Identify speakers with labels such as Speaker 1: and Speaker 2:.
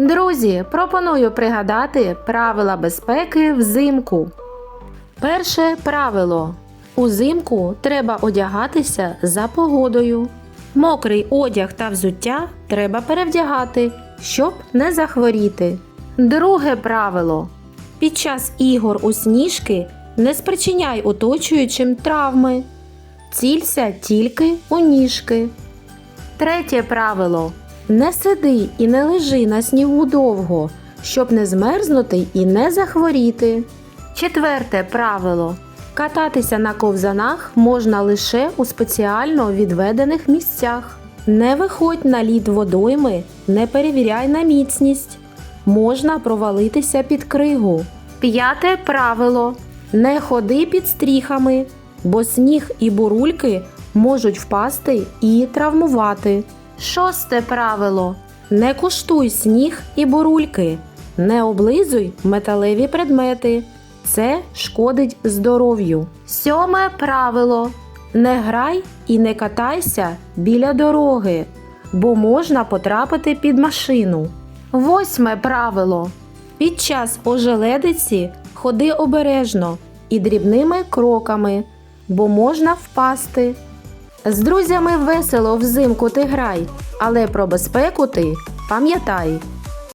Speaker 1: Друзі, пропоную пригадати правила безпеки взимку. Перше правило. Узимку треба одягатися за погодою. Мокрий одяг та взуття треба перевдягати, щоб не захворіти. Друге правило. Під час ігор у сніжки не спричиняй оточуючим травми. Цілься тільки у ніжки. Третє правило. Не сиди і не лежи на снігу довго, щоб не змерзнути і не захворіти. Четверте правило. Кататися на ковзанах можна лише у спеціально відведених місцях. Не виходь на лід водойми, не перевіряй на міцність. Можна провалитися під кригу. П'яте правило. Не ходи під стріхами, бо сніг і бурульки можуть впасти і травмувати. Шосте правило. Не куштуй сніг і бурульки. Не облизуй металеві предмети. Це шкодить здоров'ю. Сьоме правило. Не грай і не катайся біля дороги, бо можна потрапити під машину. Восьме правило. Під час ожеледиці ходи обережно і дрібними кроками, бо можна впасти. З друзями весело взимку ти грай, але про безпеку ти пам'ятай.